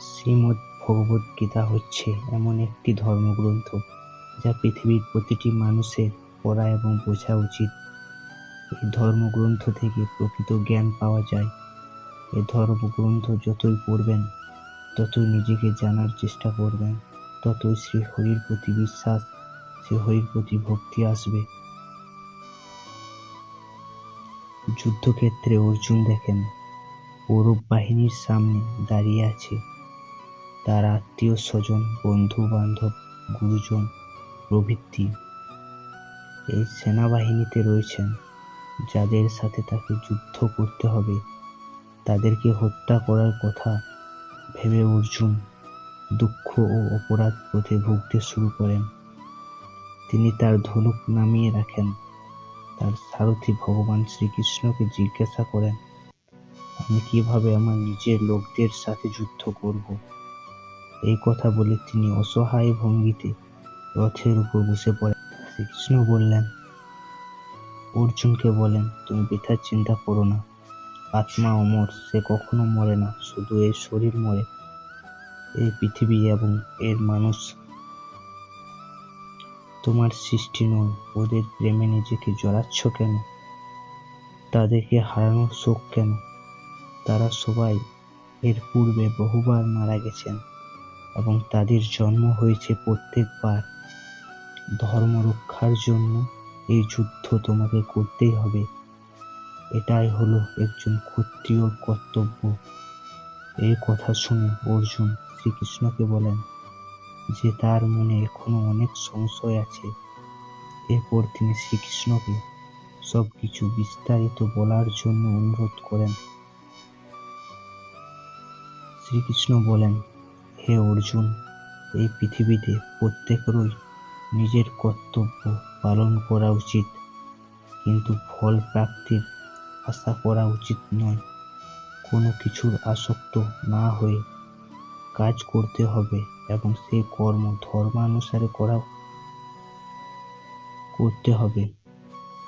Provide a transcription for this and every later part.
শ্রীমদ্ ভগবদ্গীতা হচ্ছে এমন একটি ধর্মগ্রন্থ যা পৃথিবীর প্রতিটি মানুষের পড়া এবং বোঝা উচিত। এই ধর্মগ্রন্থ থেকে প্রকৃত জ্ঞান পাওয়া যায়। এই ধর্মগ্রন্থ যতই পড়বেন, ততই নিজেকে জানার চেষ্টা করবেন, ততই শ্রী হরির প্রতি বিশ্বাস, শ্রী হরির প্রতি ভক্তি আসবে। যুদ্ধক্ষেত্রে অর্জুন দেখেন কৌরব বাহিনীর সামনে দাঁড়িয়ে আছে। তার আত্মীয় স্বজন বন্ধু বান্ধব গুরুজন প্রভৃতি এই সেনাবাহিনীতে রয়েছেন। যাদের সাথে তাকে যুদ্ধ করতে হবে, তাদেরকে হত্যা করার কথা ভেবে অর্জুন দুঃখ ও অপরাধ পথে ভুগতে শুরু করেন। তিনি তার ধনুক নামিয়ে রাখেন। তার সারথি ভগবান শ্রীকৃষ্ণকে জিজ্ঞাসা করেন, আমি কীভাবে আমার নিজের লোকদের সাথে যুদ্ধ করব? এই কথা বলে তিনি অসহায় ভঙ্গিতে রথের উপর বসে পড়েন। শ্রীকৃষ্ণ বললেন, অর্জুনকে বলেন, তুমি বৃথা চিন্তা করো না। আত্মা অমর, সে কখনো মরে না, শুধু এর শরীর মরে। এই পৃথিবী এবং এর মানুষ তোমার সৃষ্টি নয়, ওদের প্রেমে নিজেকে জড়াচ্ছ কেন? তাদেরকে হারানোর শোক কেন? তারা সবাই এর পূর্বে বহুবার মারা গেছেন। এবং তাদের জন্ম হয়েছে প্রত্যেকবার। ধর্ম রক্ষার জন্য এই যুদ্ধ তোমাকে করতেই হবে। এটাই হলো একজন ক্ষত্রিয় কর্তব্য। এই কথা শুনে অর্জুন শ্রীকৃষ্ণকে বলেন, যে তার মনে এখনও অনেক সংশয় আছে, এরপর তিনি শ্রীকৃষ্ণকে সব কিছু বিস্তারিত বলার জন্য অনুরোধ করেন। শ্রীকৃষ্ণ বলেন হে অর্জুন, এই পৃথিবীতে প্রত্যেকেরই নিজের কর্তব্য পালন করা উচিত। কিন্তু ফল প্রাপ্তির আশা করা উচিত নয়। কোনো কিছুর আসক্ত না হয়ে কাজ করতে হবে এবং সেই কর্ম ধর্মানুসারে করা করতে হবে।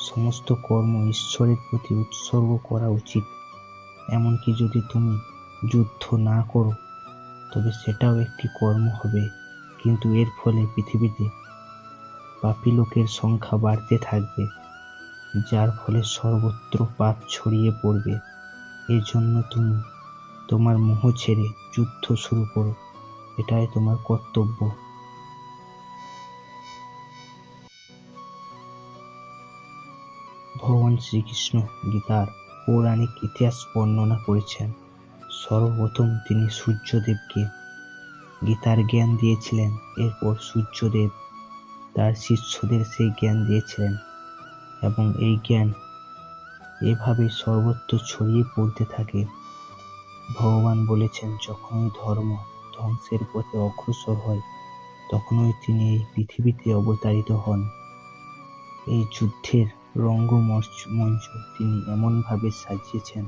সমস্ত কর্ম ঈশ্বরের প্রতি উৎসর্গ করা উচিত। এমনকি যদি তুমি যুদ্ধ না করো তবে সেটাও একটি কর্ম হবে। কিন্তু এর ফলে পৃথিবীতে পাপী লোকের সংখ্যা বাড়তে থাকবে, যার ফলে সর্বত্র পাপ ছড়িয়ে পড়বে। এই জন্য তুমি তোমার মোহ ছেড়ে যুদ্ধ শুরু করো। এটাই তোমার কর্তব্য। ভগবান শ্রীকৃষ্ণ গীতার পৌরাণিক ইতিহাস বর্ণনা করেছেন। সর্বপ্রথম তিনি সূর্যদেবকে গীতার জ্ঞান দিয়েছিলেন, এরপর সূর্যদেব তার শিষ্যদের সেই জ্ঞান দিয়েছিলেন এবং এই জ্ঞান এভাবে সর্বত্র ছড়িয়ে পড়তে থাকে। ভগবান বলেছেন, যখনই ধর্ম ধ্বংসের পথে অগ্রসর হয়, তখনই তিনি এই পৃথিবীতে অবতারিত হন। এই যুদ্ধের রঙ্গমঞ্চ মঞ্চ তিনি এমনভাবে সাজিয়েছেন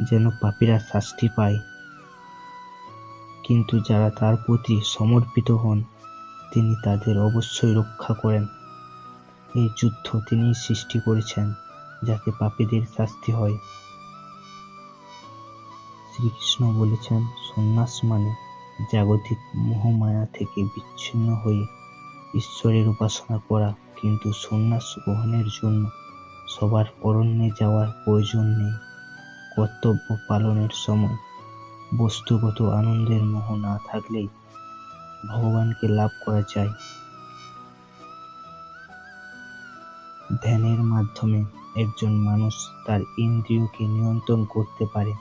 যেন পাপীরা শাস্তি পায়। কিন্তু যারা তার প্রতি সমর্পিত হন, তিনি তাদের অবশ্যই রক্ষা করেন। এই যুদ্ধ তিনি সৃষ্টি করেছেন, যাতে পাপীদের শাস্তি হয়। শ্রীকৃষ্ণ বলেছেন, সন্ন্যাস মানে জাগতিক মোহমায়া থেকে বিচ্ছিন্ন হয়ে ঈশ্বরের উপাসনা করা। কিন্তু সন্ন্যাস গ্রহণের জন্য সবার অরণ্যে যাওয়ার প্রয়োজন নেই। কর্তব্য পালনের সময় বস্তুগত আনন্দের মোহ না থাকলেই ভগবানকে লাভ করা যায়। ধ্যানের মাধ্যমে একজন মানুষ তার ইন্দ্রিয়কে নিয়ন্ত্রণ করতে পারে।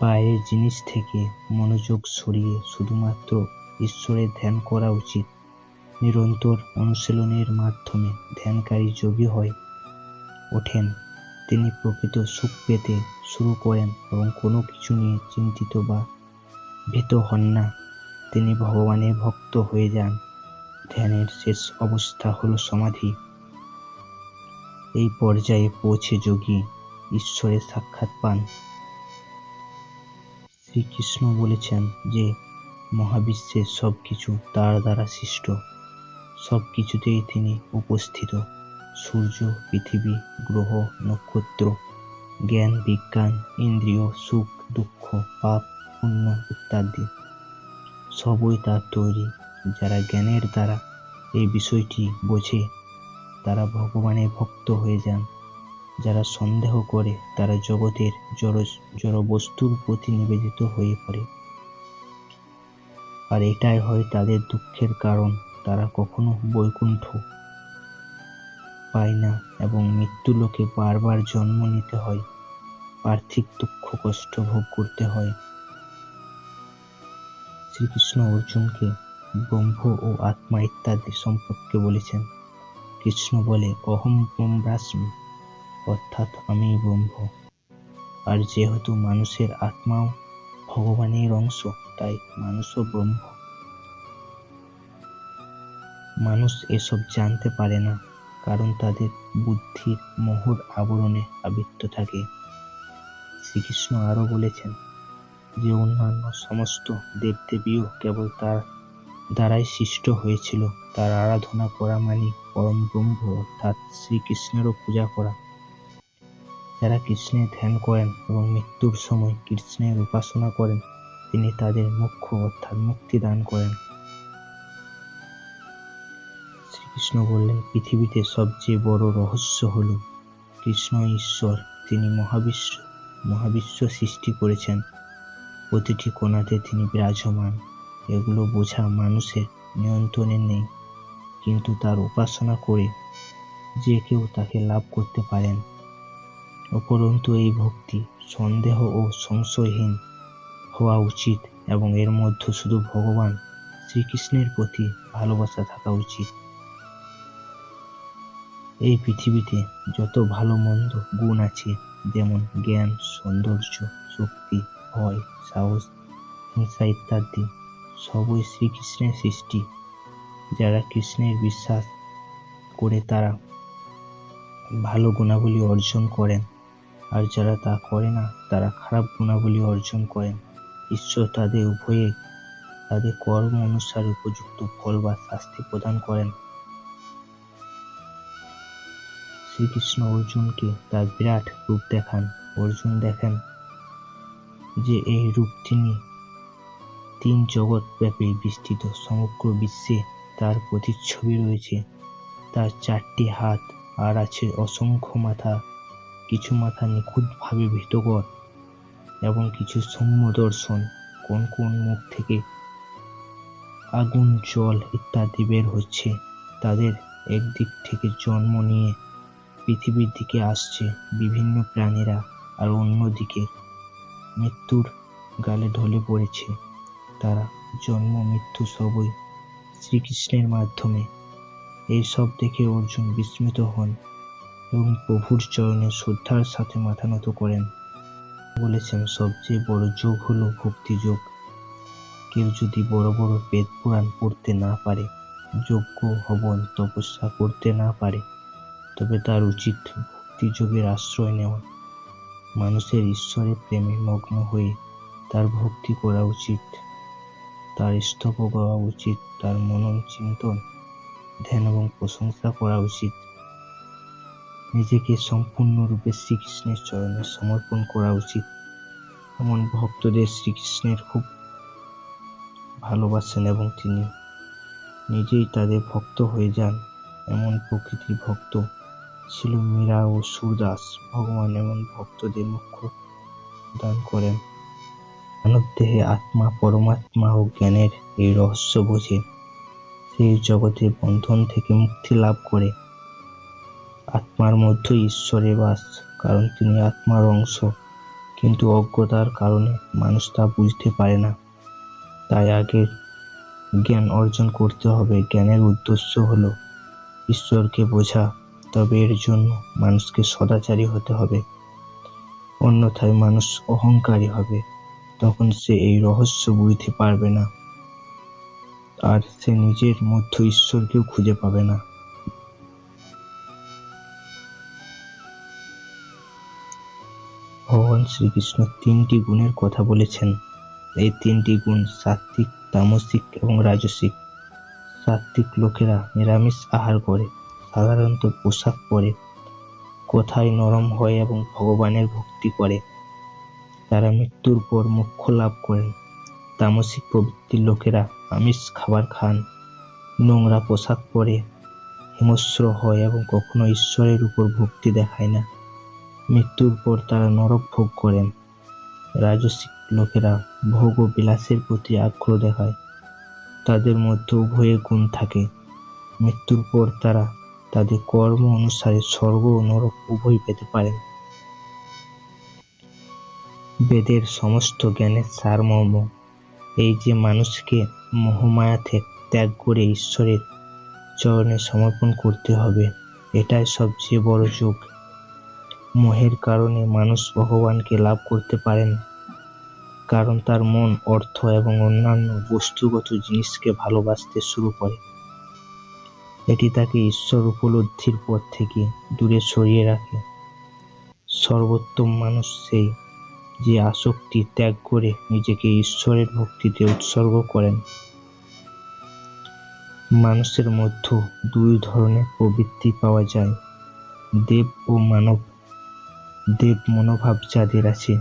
বাইরের জিনিস থেকে মনোযোগ সরিয়ে শুধুমাত্র ঈশ্বরের ধ্যান করা উচিত। নিরন্তর অনুশীলনের মাধ্যমে ধ্যানকারী যোগী হয় ওঠেন। তিনি প্রকৃত সুখ পেতে শুরু করেন এবং কোনো কিছু নিয়ে চিন্তিত বা ভীত হন না। তিনি ভগবানের ভক্ত হয়ে যান। ধ্যানের শেষ অবস্থা হলো সমাধি। এই পর্যায়ে পৌঁছে যোগী ঈশ্বরের সাক্ষাৎ পান। শ্রীকৃষ্ণ বলেছেন যে মহাবিশ্বের সব কিছু তার দ্বারা সৃষ্ট। সব কিছুতেই তিনি উপস্থিত। সূর্য, পৃথিবী, গ্রহ, নক্ষত্র, জ্ঞান, বিজ্ঞান, ইন্দ্রিয়, সুখ, দুঃখ, পাপ, পুণ্য ইত্যাদি। সবই তার তৈরি। যারা জ্ঞানের দ্বারা এই বিষয়টি বোঝে, তারা ভগবানের ভক্ত হয়ে যান। যারা সন্দেহ করে, তারা জগতের জড় জড় বস্তুর প্রতি নিবেদিত হয়ে পড়ে। আর এটাই হয় তাদের দুঃখের কারণ। তারা কখনো বৈকুণ্ঠ পায় না এবং মৃত্যু লোকে বারবার জন্ম নিতে হয়। পার্থিব দুঃখ, কষ্ট ভোগ করতে হয়। শ্রীকৃষ্ণ অর্জুনকে ব্রহ্ম ও আত্মা ইত্যাদি সম্পর্কে বলেছেন। কৃষ্ণ বলে, অহম ব্রহ্মাস্মি অর্থাৎ আমি ব্রহ্ম। আর যেহেতু মানুষের আত্মাও ভগবানের অংশ, তাই মানুষও ব্রহ্ম। মানুষ এসব জানতে পারে না। কারণ তাদের বুদ্ধির মোহর আবরণে আবৃত্ত থাকে। শ্রীকৃষ্ণ আরও বলেছেন যে, অন্যান্য সমস্ত দেবদেবীও কেবল তার দ্বারাই সৃষ্ট হয়েছিল। তার আরাধনা করা মানে পরম ব্রহ্ম, অর্থাৎ শ্রীকৃষ্ণেরও পূজা করা। যারা কৃষ্ণের ধ্যান করেন এবং মৃত্যুর সময় কৃষ্ণের উপাসনা করেন, তিনি তাদের মুখ্য অর্থাৎ মুক্তি দান করেন। শ্রীকৃষ্ণ বললেন পৃথিবীতে সবচেয়ে বড় রহস্য হল কৃষ্ণ ঈশ্বর। তিনি মহাবিশ্ব মহাবিশ্ব সৃষ্টি করেছেন। প্রতিটি কোণাতে তিনি বিরাজমান। এগুলো বোঝা মানুষের নিয়ন্ত্রণে নেই। কিন্তু তার উপাসনা করে যে কেউ তাকে লাভ করতে পারেন। উপরন্তু এই ভক্তি সন্দেহ ও সংশয়হীন হওয়া উচিত এবং এর মধ্যে শুধু ভগবান শ্রীকৃষ্ণের প্রতি ভালোবাসা থাকা উচিত। এই পৃথিবীতে যত ভালো মন্দ গুণ আছে, যেমন জ্ঞান, সৌন্দর্য, শক্তি, ভয়, সাহস, হিংসা ইত্যাদি, সবই শ্রীকৃষ্ণের সৃষ্টি। যারা কৃষ্ণের বিশ্বাস করে তারা ভালো গুণাবলী অর্জন করেন, আর যারা তা করে না, তারা খারাপ গুণাবলী অর্জন করেন। ঈশ্বর তাদের উভয়ে তাদের কর্ম অনুসারে উপযুক্ত ফল বা শাস্তি প্রদান করেন। শ্রীকৃষ্ণ অর্জুনকে তার বিরাট রূপ দেখান। অর্জুন দেখেন যে এই রূপ তিনি তিন জগৎ ব্যাপী বিস্তৃত সমগ্র বিশ্বে তার প্রতিচ্ছবি রয়েছে। তার চারটি হাত আর আছে অসংখ্য মাথা, কিছু মাথা নিখুঁতভাবে ভীতকর এবং কিছু সৌম্য দর্শন, কোন কোন মুখ থেকে আগুন, জল ইত্যাদি বের হচ্ছে, তাদের একদিক থেকে জন্ম নিয়ে পৃথিবীর দিকে আসছে বিভিন্ন প্রাণীরা আর অন্যদিকে মৃত্যুর গালে ঢলে পড়েছে। তারা জন্ম, মৃত্যু সবই শ্রীকৃষ্ণের মাধ্যমে। এই সব দেখে অর্জুন বিস্মিত হন এবং প্রভুর চরণে শ্রদ্ধার সাথে মাথা নত করেন। বলেছেন, সবচেয়ে বড় যোগ হলো ভক্তি যোগ। কেউ যদি বড় বড় বেদ পুরাণ পড়তে না পারে, যোগ্য হবন, তপস্যা করতে না পারে তবে তার উচিত ভক্তি যোগের আশ্রয় নেওয়া। মানুষের ঈশ্বরের প্রেমে মগ্ন হয়ে তার ভক্তি করা উচিত, তার স্তব গাওয়া উচিত, তার মনন চিন্তন, ধ্যান এবং প্রশংসা করা উচিত। নিজেকে সম্পূর্ণরূপে শ্রীকৃষ্ণের চরণে সমর্পণ করা উচিত। এমন ভক্তদের শ্রীকৃষ্ণের খুব ভালোবাসেন এবং তিনি নিজেই তাদের ভক্ত হয়ে যান, এমন প্রকৃতির ভক্ত ছিল মীরা ও সুরদাস ভগবান এমন ভক্তদের মুখ্য দান করেন। মানব দেহে আত্মা, পরমাত্মা ও জ্ঞানের এই রহস্য বোঝে। সেই জগতের বন্ধন থেকে মুক্তি লাভ করে। আত্মার মধ্যে ঈশ্বরের বাস, কারণ তিনি আত্মার অংশ। কিন্তু অজ্ঞতার কারণে মানুষ তা বুঝতে পারে না। তাই আগে জ্ঞান অর্জন করতে হবে। জ্ঞানের উদ্দেশ্য হলো ঈশ্বরকে বোঝা। তবে এর জন্য মানুষকে সদাচারী হতে হবে। অন্যথায় মানুষ অহংকারী হবে। তখন সে এই রহস্য বুঝতে পারবে না। আর সে নিজের মধ্য ঈশ্বরকেও খুঁজে পাবে না। ভগবান শ্রীকৃষ্ণ তিনটি গুণের কথা বলেছেন। এই তিনটি গুণ সাত্বিক তামসিক এবং রাজসিক। সাত্বিক লোকেরা নিরামিষ আহার করে। সাধারণত পোশাক পরে, কোথায় নরম হয় এবং ভগবানের ভক্তি করে। তারা মৃত্যুর পর মোক্ষ লাভ করেন। তামসিক প্রবৃত্তির লোকেরা আমিষ খাবার খান। নোংরা পোশাক পরে হিংস্র হয় এবং কখনো ঈশ্বরের উপর ভক্তি দেখায় না। মৃত্যুর পর তারা নরক ভোগ করেন। রাজসিক লোকেরা ভোগ ও বিলাসের প্রতি আগ্রহ দেখায়। তাদের মধ্যে উভয়ের গুণ থাকে। মৃত্যুর পর তারা তাদের কর্ম অনুসারে স্বর্গ ও নরক উভয় পেতে পারেন। বেদের সমস্ত জ্ঞানের সারমর্ম, এই যে মানুষকে মোহমায়া থেকে ত্যাগ করে ঈশ্বরের চরণে সমর্পণ করতে হবে, এটাই সবচেয়ে বড় যোগ। মোহের কারণে মানুষ ভগবানকে লাভ করতে পারেন, কারণ তার মন, অর্থ এবং অন্যান্য বস্তুগত জিনিসকে ভালোবাসতে শুরু করে। এটি তাকে ঈশ্বর উপলব্ধির পথ থেকে দূরে সরিয়ে রাখে। সর্বোত্তম মানুষ সেই যে আসক্তি ত্যাগ করে নিজেকে ঈশ্বরের ভক্তিতে উৎসর্গ করেন। মানুষের মধ্যে দুই ধরনের প্রবৃত্তি পাওয়া যায়। দেব ও মানব। দেব মনোভাব যাদের আছে,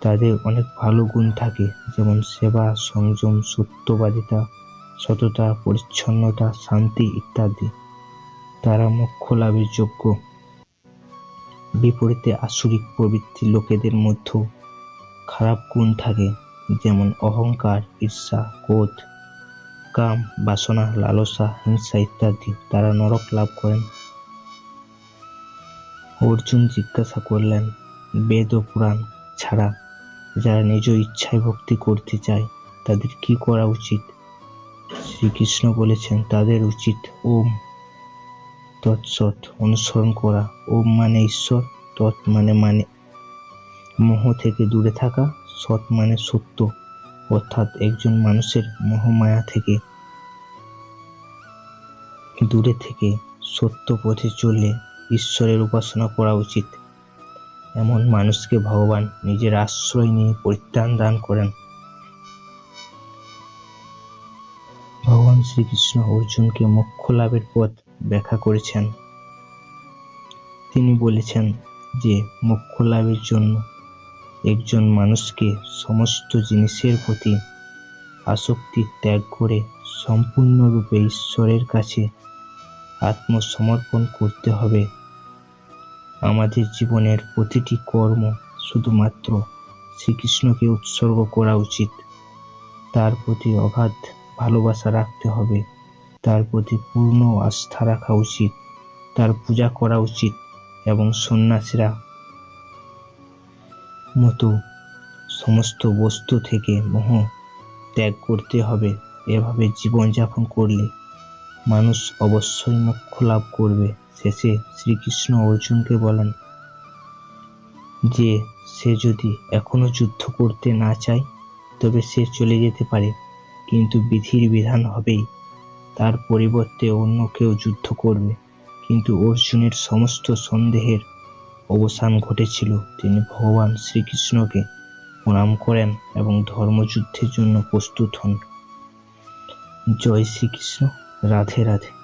তাদের অনেক ভালো গুণ থাকে, যেমন সেবা, সংযম, সত্যবাদিতা সততা, পরিচ্ছন্নতা, শান্তি ইত্যাদি। তারা মোক্ষ লাভের যোগ্য। বিপরীতে আসুরিক প্রবৃত্তি লোকেদের মধ্যেও খারাপ গুণ থাকে, যেমন অহংকার, ঈর্ষা, ক্রোধ, কাম, বাসনা, লালসা, হিংসা ইত্যাদি। তারা নরক লাভ করেন। অর্জুন জিজ্ঞাসা করলেন, বেদ ও পুরাণ ছাড়া যারা নিজ ইচ্ছায় ভক্তি করতে চায়, তাদের কি করা উচিত? শ্রীকৃষ্ণ বলেছেন, তাদের উচিত ওম তৎসৎ অনুসরণ করা। ওম মানে ঈশ্বর, তৎ মানে মানে। মোহ থেকে দূরে থাকা, সৎ মানে সত্য, অর্থাৎ একজন মানুষের মোহমায়া থেকে দূরে থেকে সত্য পথে চললে ঈশ্বরের উপাসনা করা উচিত। এমন মানুষকে ভগবান নিজের আশ্রয় নিয়ে পরিত্রাণ দান করেন। ভগবান শ্রীকৃষ্ণ অর্জুনকে মোক্ষ লাভের পথ ব্যাখ্যা করেছেন। তিনি বলেছেন যে মোক্ষ লাভের জন্য একজন মানুষকে সমস্ত জিনিসের প্রতি আসক্তি ত্যাগ করে সম্পূর্ণরূপে ঈশ্বরের কাছে আত্মসমর্পণ করতে হবে। আমাদের জীবনের প্রতিটি কর্ম শুধুমাত্র শ্রীকৃষ্ণকে উৎসর্গ করা উচিত। তার প্রতি অগাধ ভালোবাসা রাখতে হবে। তার প্রতি পূর্ণ আস্থা রাখা উচিত, তার পূজা করা উচিত এবং সন্ন্যাসীরা মতো সমস্ত বস্তু থেকে মোহ ত্যাগ করতে হবে। এভাবে জীবনযাপন করলে মানুষ অবশ্যই মোক্ষ লাভ করবে। শেষে শ্রীকৃষ্ণ অর্জুনকে বলেন, যে সে যদি এখনও যুদ্ধ করতে না চায়, তবে সে চলে যেতে পারে। কিন্তু বিধির বিধান হবেই। তার পরিবর্তে অন্য কেউ যুদ্ধ করবে। কিন্তু অর্জুনের সমস্ত সন্দেহের অবসান ঘটেছিল। তিনি ভগবান শ্রীকৃষ্ণকে প্রণাম করেন এবং ধর্মযুদ্ধের জন্য প্রস্তুত হন। জয় শ্রীকৃষ্ণ। রাধে রাধে।